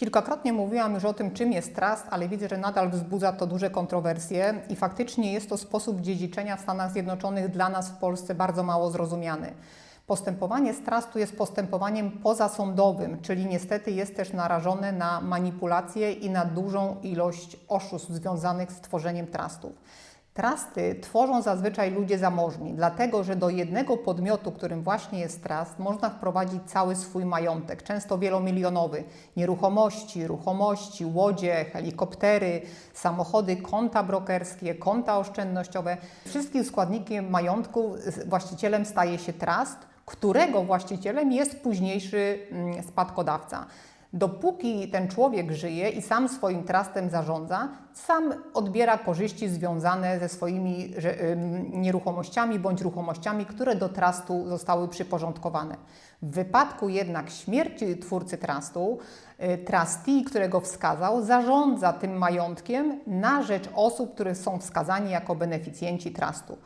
Kilkakrotnie mówiłam już o tym, czym jest trust, ale widzę, że nadal wzbudza to duże kontrowersje i faktycznie jest to sposób dziedziczenia w Stanach Zjednoczonych dla nas w Polsce bardzo mało zrozumiany. Postępowanie z trustu jest postępowaniem pozasądowym, czyli niestety jest też narażone na manipulacje i na dużą ilość oszustw związanych z tworzeniem trustów. Trusty tworzą zazwyczaj ludzie zamożni, dlatego że do jednego podmiotu, którym właśnie jest trust, można wprowadzić cały swój majątek, często wielomilionowy. Nieruchomości, ruchomości, łodzie, helikoptery, samochody, konta brokerskie, konta oszczędnościowe. Wszystkim składnikiem majątku właścicielem staje się trust, którego właścicielem jest późniejszy mm, spadkodawca. Dopóki ten człowiek żyje i sam swoim trustem zarządza, sam odbiera korzyści związane ze swoimi nieruchomościami bądź ruchomościami, które do trustu zostały przyporządkowane. W wypadku jednak śmierci twórcy trustu, y, trustee, którego wskazał, zarządza tym majątkiem na rzecz osób, które są wskazani jako beneficjenci trustu.